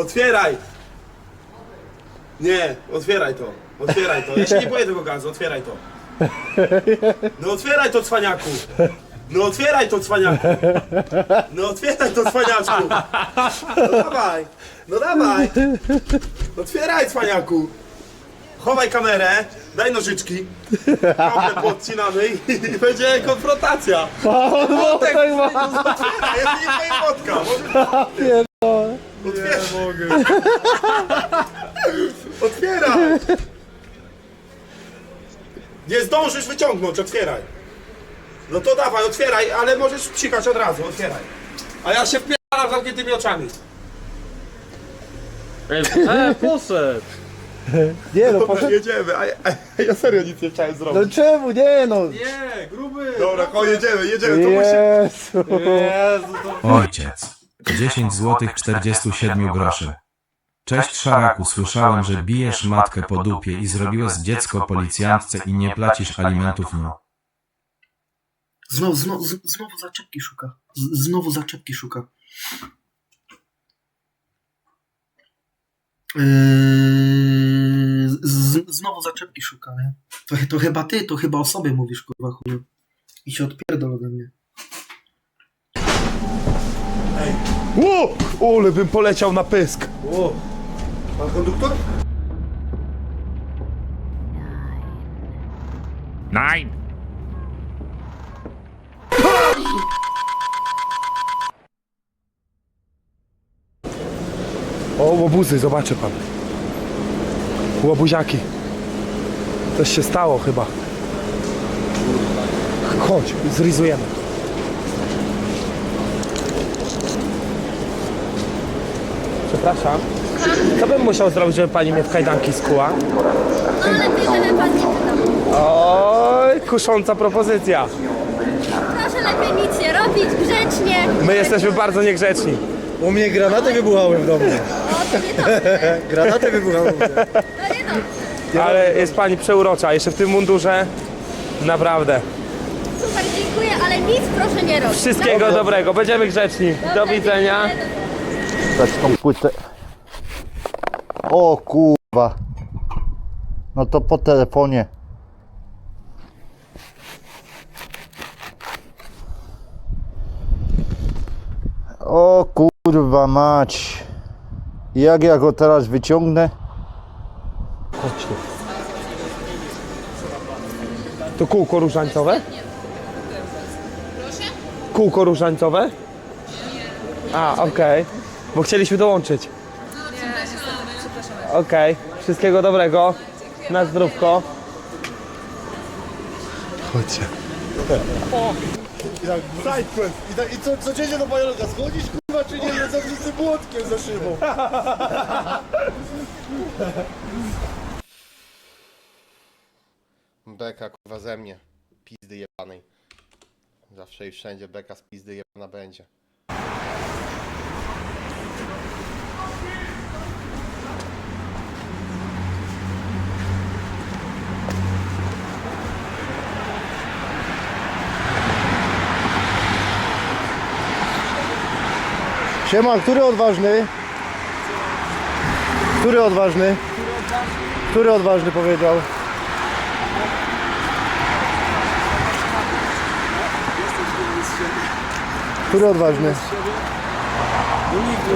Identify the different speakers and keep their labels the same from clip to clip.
Speaker 1: Otwieraj! Nie, otwieraj to. Otwieraj to. Ja się nie boję tego gazu, otwieraj to. No otwieraj to, cwaniaku! No otwieraj to, cwaniaku! No otwieraj to, cwaniaczku! No dawaj! No dawaj! Otwieraj, cwaniaku! Chowaj kamerę, daj nożyczki. Kable podcinamy i, i będzie konfrontacja. Wątek,
Speaker 2: tak ma.
Speaker 1: otwieraj, ja się nie boję wodka. Może... Mogę. Otwieraj! Nie zdążysz wyciągnąć, otwieraj. No to dawaj, otwieraj, ale możesz psikać od razu, otwieraj. A ja się wpieram zamkniętymi oczami.
Speaker 3: E, poszedł!
Speaker 2: Nie no,
Speaker 1: Dobra,
Speaker 2: poszedł.
Speaker 1: jedziemy, a ja, a ja serio nic nie chciałem zrobić.
Speaker 2: No czemu? Nie no.
Speaker 3: Nie, gruby!
Speaker 1: Dobra, ko, jedziemy, jedziemy, to musi...
Speaker 2: Jezu.
Speaker 3: Jezu, to...
Speaker 4: Ojciec. 10 złotych 47 groszy. Cześć Szaraku, słyszałem, że bijesz matkę po dupie i zrobiłeś dziecko policjantce i nie płacisz alimentów no.
Speaker 5: Znowu, znowu, znowu zaczepki szuka. Z, znowu zaczepki szuka. Yy, z, znowu zaczepki szuka, nie? To, to chyba ty, to chyba o sobie mówisz, kurwa chuju. I się odpierdol ode mnie.
Speaker 2: O, ole bym poleciał na pysk.
Speaker 1: O, pan konduktor?
Speaker 6: Nein!
Speaker 2: O, łobuzy, zobaczy pan. Łobuziaki. Coś się stało chyba. Chodź, zrizujemy. Przepraszam. Co bym musiał zrobić, żeby pani mnie w kajdanki skuła?
Speaker 7: No lepiej, żeby pan nie pytał.
Speaker 2: Oj, kusząca propozycja.
Speaker 7: Proszę lepiej nic nie robić, grzecznie.
Speaker 2: My jesteśmy bardzo niegrzeczni.
Speaker 8: U mnie granaty wybuchały w domu.
Speaker 7: O, to nie dobrze,
Speaker 8: Granaty wybuchały.
Speaker 7: to nie dobrze.
Speaker 2: Ale jest pani przeurocza, jeszcze w tym mundurze. Naprawdę.
Speaker 7: Super, dziękuję, ale nic proszę nie robić.
Speaker 2: Wszystkiego dobrego, będziemy grzeczni. Do widzenia.
Speaker 8: Dać tą płytę. O kurwa. No to po telefonie. O kurwa mać. Jak ja go teraz wyciągnę?
Speaker 2: Chodź tu. To kółko różańcowe? Kółko różańcowe? A, okej. Bo chcieliśmy dołączyć. Okej, wszystkiego dobrego. Na zdrówko. Chodźcie.
Speaker 8: Sidequest. I, ta, i co, codziennie do bajologa schodzisz kurwa czy nie? Tym młotkiem za szybą.
Speaker 9: Beka kurwa ze mnie. Pizdy jebanej. Zawsze i wszędzie beka z pizdy jebana będzie.
Speaker 8: Siema, który odważny? Który odważny? Który odważny powiedział? Który odważny?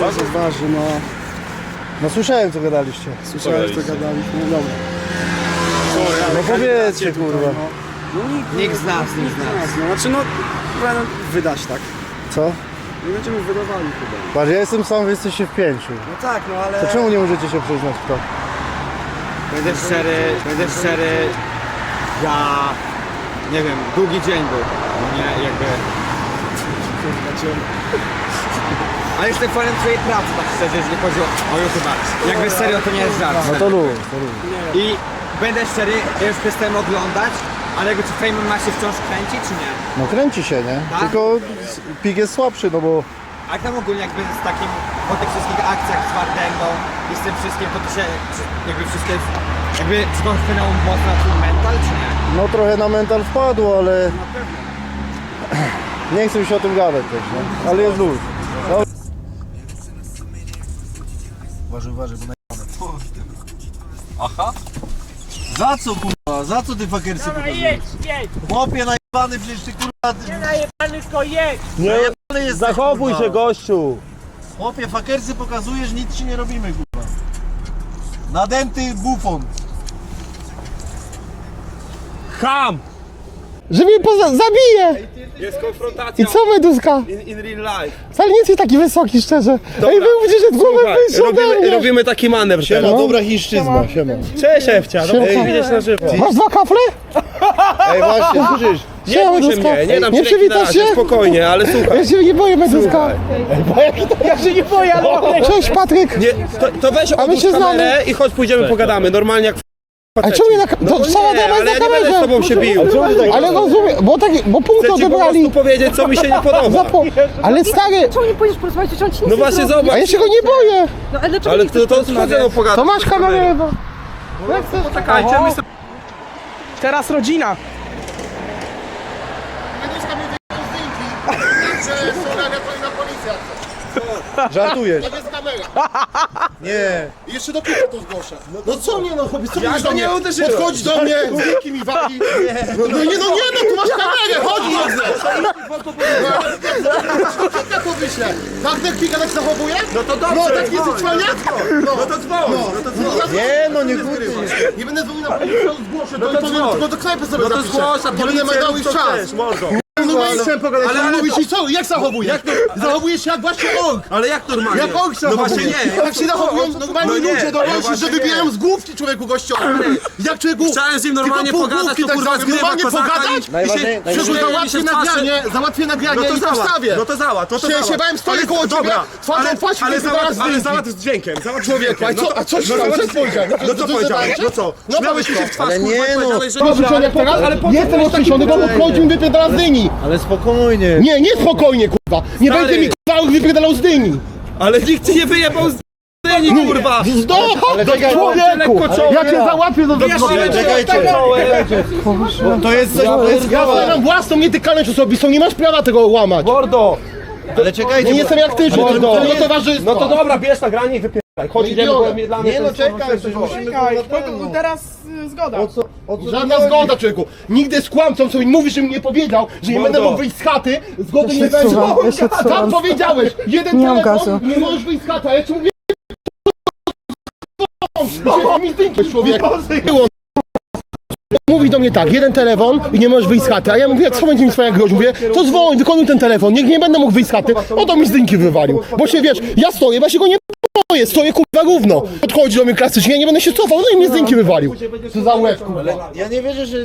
Speaker 5: Bardzo ważny, no.
Speaker 8: No słyszałem co gadaliście.
Speaker 5: Słyszałeś, co gadaliśmy. No dobra.
Speaker 8: No powiedzcie kurwa.
Speaker 5: Nikt z nas, nikt z nas. No, znaczy, no, wydać tak.
Speaker 8: Co?
Speaker 5: Nie będziemy wydawali chyba.
Speaker 8: Patrz, ja jestem sam, wy jesteście w pięciu.
Speaker 5: No tak, no ale...
Speaker 8: To czemu nie możecie się przyznać w to?
Speaker 10: Będę szczery, będę szczery, ja nie wiem, długi dzień był, no nie, jakby... Ale jestem fanem twojej pracy, tak szczerze, jeżeli chodzi o, o YouTube'a. Jakby serio, to nie jest żart.
Speaker 8: No to luz, to luz.
Speaker 10: I będę szczery, ja już przestałem oglądać, ale jakby czy Fame ma się wciąż kręci, czy nie?
Speaker 8: No kręci się, nie?
Speaker 10: Tak?
Speaker 8: Tylko s- pik jest słabszy, no bo
Speaker 10: A jak tam ogólnie jakby z takim, po tych wszystkich akcjach z Wardęgą i z tym wszystkim, to to się, czy, jakby wszystkie, jakby, czy to wpłynęło mocno na twój mental, czy nie?
Speaker 8: no trochę na mental wpadło, ale nie chcę już o tym gadać też, no. Ale jest luz. No.
Speaker 9: Uważaj, uważaj, bo najebane. Aha. Za co kurwa? Za co ty fakersy pokazujesz?
Speaker 11: Jedź, jedź!
Speaker 9: Chłopie najebany, przecież ty kurwa...
Speaker 11: Nie najebany, tylko jedź!
Speaker 9: Nie, najebany jesteś,
Speaker 11: Zachowuj
Speaker 9: kurwa.
Speaker 11: się, gościu!
Speaker 9: Chłopie, fakersy pokazujesz, nic ci nie robimy kurwa. Nadęty bufon.
Speaker 11: Ham!
Speaker 5: Że mnie poza... zabije!
Speaker 1: Jest konfrontacja
Speaker 5: I co meduska?
Speaker 1: in, in real life.
Speaker 5: Wcale nie jesteś taki wysoki, szczerze. Ej, wy mówicie, że głowę wyższy ode
Speaker 1: robimy,
Speaker 5: mnie.
Speaker 1: robimy taki manewr
Speaker 9: Siema,
Speaker 1: teraz.
Speaker 9: dobra chińszczyzna, siema.
Speaker 11: Cześć, Ewcia, cię widzieć na żywo.
Speaker 5: Masz dwa kafle?
Speaker 9: Ej, właśnie, słyszysz?
Speaker 1: Nie
Speaker 5: Siema,
Speaker 1: bój się
Speaker 5: meduska.
Speaker 1: mnie, nie dam
Speaker 5: Nie
Speaker 1: ci ręki na
Speaker 5: przywitasz
Speaker 1: razie,
Speaker 5: się?
Speaker 1: spokojnie, ale słuchaj.
Speaker 5: Ja się nie boję, meduska.
Speaker 11: Ja się nie boję, ale...
Speaker 5: Cześć, Patryk.
Speaker 1: Nie, to, to weź
Speaker 5: my
Speaker 1: odłóż
Speaker 5: się
Speaker 1: kamerę i chodź pójdziemy pogadamy, normalnie jak
Speaker 5: A czemu na kamerze? To cała
Speaker 1: nie, ale ja
Speaker 5: na
Speaker 1: nie będę z tobą się bił.
Speaker 5: Ale rozumiem, bo tak, bo punkt
Speaker 1: Chcę ci po
Speaker 5: odebrali.
Speaker 1: prostu powiedzieć, co mi się nie podoba.
Speaker 5: Zapo... Ale stary,
Speaker 7: Czemu nie pójdziesz porozmawiać, czy on ci nic
Speaker 1: No
Speaker 7: nie
Speaker 1: właśnie zobacz.
Speaker 5: a ja się go nie boję.
Speaker 7: No ale dlaczego
Speaker 1: Ale
Speaker 7: nie
Speaker 1: to,
Speaker 7: chcesz
Speaker 1: to
Speaker 7: porozmawiać?
Speaker 1: schodzę no pogadać.
Speaker 5: To masz kamerę, bo...
Speaker 1: Czekajcie, my sobie...
Speaker 11: Teraz rodzina.
Speaker 3: Żartujesz.
Speaker 9: To kamera.
Speaker 3: Nie.
Speaker 9: I jeszcze do piwa to zgłoszę. No co nie no, co
Speaker 1: Ja
Speaker 9: do
Speaker 1: nie
Speaker 9: mnie?
Speaker 1: uderzyłem.
Speaker 9: Podchodzi do mnie, zdjęki mi wali. No, no nie, no nie, no tu masz kamerę, chodź Józef. Jak to wyślę? Tak ten kwika tak zachowuje?
Speaker 1: No to dobrze,
Speaker 9: No tak jesteś cwaniak? No
Speaker 1: No to dzwoń, no to dzwoń.
Speaker 9: Nie, no nie kłócę. Nie będę dzwonił na policję, zgłoszę, to,
Speaker 1: to
Speaker 9: to,
Speaker 1: dzwoń.
Speaker 9: tylko do knajpy sobie
Speaker 1: No to
Speaker 9: zapiszę.
Speaker 1: zgłoś, a
Speaker 9: Nie będę
Speaker 1: policję
Speaker 9: dał
Speaker 1: rób
Speaker 9: już
Speaker 1: co
Speaker 9: czas.
Speaker 1: chcesz, mordo.
Speaker 9: No nie chcę pogadać,
Speaker 1: Ale-
Speaker 9: ale, mówisz
Speaker 1: to-
Speaker 9: i co? Jak zachowujesz? Zachowujesz się jak właśnie on.
Speaker 1: Ale jak normalnie?
Speaker 9: Jak on się
Speaker 1: No właśnie nie.
Speaker 9: Jak się zachowują normalni
Speaker 1: No nie,
Speaker 9: ludzie
Speaker 1: no właśnie
Speaker 9: że
Speaker 1: nie.
Speaker 9: wybijają z główki człowieku gościowi. Jak człowieku...
Speaker 1: Chciałem z nim normalnie pogadać, to
Speaker 9: tak
Speaker 1: kurwa
Speaker 9: załatwię.
Speaker 1: zgrywa
Speaker 9: Normalnie pogadać?
Speaker 1: się-
Speaker 9: Przecież załatwię
Speaker 1: się
Speaker 9: nagranie, załatwię
Speaker 1: No
Speaker 9: nagranie
Speaker 1: to
Speaker 9: i
Speaker 1: załatw,
Speaker 9: zostawię.
Speaker 1: no to załatw, no to
Speaker 9: Się-
Speaker 1: załatw.
Speaker 9: się bałem, stoję koło ciebie,
Speaker 1: dobra,
Speaker 9: twarzą
Speaker 1: ale-
Speaker 9: w twarz i
Speaker 1: ale załatw, z dźwiękiem, załatw dźwiękiem.
Speaker 9: a co- a co ci
Speaker 1: no,
Speaker 9: tam?
Speaker 1: No co
Speaker 9: To- to
Speaker 1: powiedziałeś? No co?
Speaker 9: No
Speaker 1: Śmiałeś mi się w twarz, kurwa,
Speaker 3: nie,
Speaker 1: i
Speaker 3: no.
Speaker 1: powiedziałeś, że
Speaker 9: Proszę
Speaker 1: nie
Speaker 9: cię,
Speaker 1: ale
Speaker 9: jak teraz jestem oczyszczony, bo wypierdala z dyni.
Speaker 3: Ale spokojnie.
Speaker 9: Nie, nie spokojnie, kurwa. Nie
Speaker 1: Stary.
Speaker 9: będzie mi kurwa wypierdalał z dyni.
Speaker 1: Ale nikt ci nie wyjebał z dyni, kurwa!
Speaker 9: Do, do
Speaker 3: czekaj,
Speaker 9: człowieku!
Speaker 1: lekko czołem.
Speaker 9: Ja cię załatwię do
Speaker 1: Wyjaśnimy ci
Speaker 3: Czekajcie. To jest coś, to jest
Speaker 9: Ja mam własną nietykalność osobistą, nie masz prawa tego łamać.
Speaker 11: Mordo!
Speaker 3: Ale czekajcie.
Speaker 9: Nie jestem jak ty, że to nie towarzystwo.
Speaker 11: No to dobra, bierz nagranie i wypierdaj. Chodź,
Speaker 9: Nie
Speaker 11: idziemy,
Speaker 9: biorę.
Speaker 11: bo dla mnie
Speaker 3: Nie
Speaker 11: to
Speaker 3: no
Speaker 11: jest
Speaker 3: czekaj, musimy
Speaker 11: Czekaj,
Speaker 3: kurwa
Speaker 11: bo
Speaker 3: ten,
Speaker 11: to
Speaker 3: no.
Speaker 11: teraz y, zgoda.
Speaker 3: O co, o co
Speaker 9: Żadna
Speaker 3: chodzi?
Speaker 9: zgoda, człowieku. Nigdy z kłamcą sobie mówisz, że mi nie powiedział, że nie
Speaker 11: Mordo.
Speaker 9: będę mógł wyjść z chaty, zgody nie będzie.
Speaker 5: odsuwam, ja się
Speaker 9: A
Speaker 5: odsuwam.
Speaker 9: tam powiedziałeś, jeden
Speaker 5: Nie mam
Speaker 9: telefon,
Speaker 5: gazu.
Speaker 9: nie możesz wyjść z chaty, a ja ci mówię... Że mi zdjęcie, człowieku. Mówi do mnie tak, jeden telefon i nie możesz wyjść z chaty, a ja mówię, co będzie mi swoja groź? Mówię, to dzwoń, wykonuj ten telefon, niech nie będę mógł wyjść z chaty, oto mi zdjęki wywalił. Bo się wiesz, ja stoję, bo ja się go nie boję, stoję kurwa równo. Podchodzi do mnie klasycznie, ja nie będę się cofał, no i mnie zdjęki wywalił. Co za łeb, kurwa.
Speaker 3: Ja nie wierzę, że...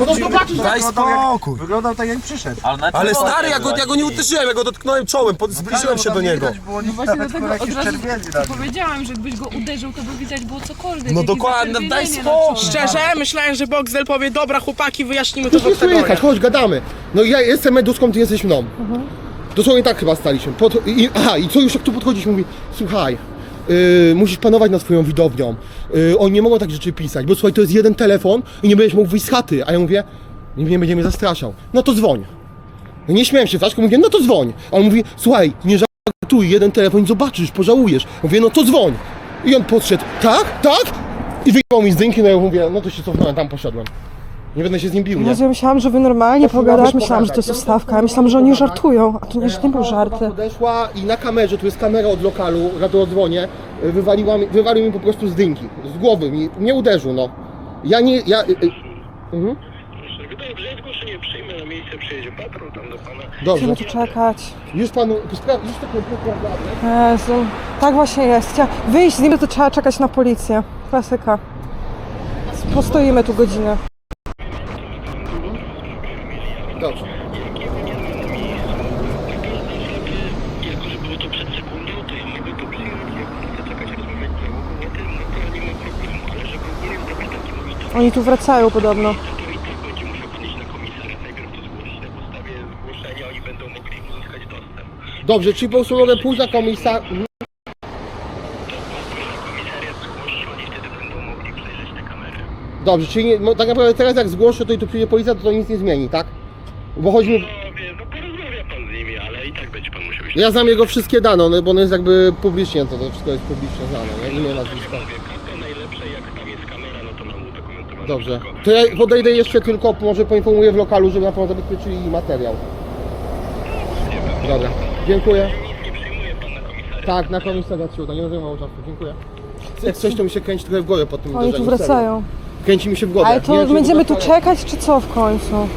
Speaker 9: No to zobaczysz,
Speaker 1: Daj spokój.
Speaker 3: Wyglądał tak jak przyszedł.
Speaker 1: Ale stary, ja go, ja go nie uderzyłem, ja go dotknąłem czołem, pod- zbliżyłem się do niego.
Speaker 12: Właśnie dlatego od razu powiedziałam, że gdybyś go uderzył, to by widać było cokolwiek.
Speaker 1: No dokładnie, daj spokój.
Speaker 11: Szczerze, myślałem, że Boxdel powie, dobra chłopaki, wyjaśnimy to oktagonie.
Speaker 9: słychać, chodź, gadamy. No ja jestem meduską, ty jesteś mną. Dosłownie tak chyba staliśmy. Pod, i, aha, i co już jak tu podchodzisz, mówi, słuchaj, yy, musisz panować nad swoją widownią. Yy, oni nie mogą tak rzeczy pisać, bo słuchaj, to jest jeden telefon i nie będziesz mógł wyjść z chaty. A ja mówię, nie, będzie mnie zastraszał. No to dzwoń. No nie śmiałem się, Flaszko, mówię, no to dzwoń. A on mówi, słuchaj, nie żartuj, jeden telefon, zobaczysz, pożałujesz. Mówię, no to dzwoń. I on podszedł, tak, tak? I wyjechał mi z dynki, no ja mówię, no to się cofnąłem, tam poszedłem. Nie będę się z nim bił, nie?
Speaker 5: Ja myślałam, że wy normalnie
Speaker 9: Poszła
Speaker 5: pogadasz, myślałam, że to jest ustawka. Ja myślałam, że oni żartują, a to nie, że nie był żarty.
Speaker 9: podeszła i na kamerze, tu jest kamera od lokalu, radiodzwonie, wywaliła mi, wywalił mi po prostu z dynki, z głowy, mi, nie uderzył, no. Ja nie, ja... Y, y, mhm.
Speaker 13: Dobrze, ja zgłoszenie przyjmę na miejsce, przyjedzie patrol tam do pana.
Speaker 9: Dobrze,
Speaker 5: Musimy tu czekać.
Speaker 9: już panu, już to kompletnie.
Speaker 5: Jezu, tak właśnie jest. Chcia- Wyjść z nim, to trzeba czekać na policję. Klasyka. Postoimy tu godzinę.
Speaker 9: Dobrze.
Speaker 13: Jako, że było to przed sekundą, to ja mogę to przyjąć. Jak pan chce czekać, rozmawiać z załogą, no to, no to nie ma problemu. Ale żeby ogólnie zrobić taki monitor,
Speaker 5: Oni tu wracają podobno.
Speaker 13: to i tak będzie musiał pan iść na komisariat, najpierw to zgłosić. Na podstawie zgłoszenia oni będą mogli uzyskać dostęp.
Speaker 9: Dobrze, czyli po prostu mogę pójść na komisar...
Speaker 13: Komisariat zgłosi, oni wtedy będą mogli przejrzeć te kamery.
Speaker 9: Dobrze, czyli nie, no, tak naprawdę teraz jak zgłoszę to i tu przyjdzie policja, to to nic nie zmieni, tak? Bo chodzi mi...
Speaker 13: No wie, no porozmawia pan z nimi, ale i tak będzie pan musiał iść
Speaker 9: Ja znam jego wszystkie dane, one- bo on jest jakby publicznie, to, to wszystko jest publicznie znane, nie? Imię, nazwisko.
Speaker 13: To najlepsze, jak tam jest kamera, no to
Speaker 9: Dobrze. To ja podejdę jeszcze tylko, może poinformuję w lokalu, żeby na pewno zabezpieczyli materiał. Dobra, dziękuję. Tak, na komisariat się uda, nie mało czasu, dziękuję. Jak coś to mi się kręci trochę w głowie po tym
Speaker 12: Oni tu
Speaker 9: uderzeniu, serio.
Speaker 12: wracają.
Speaker 9: Kręci mi się w głowie.
Speaker 12: Ale
Speaker 9: Nie
Speaker 12: to
Speaker 9: wiem, czy
Speaker 12: będziemy tu czekać, czy co w końcu?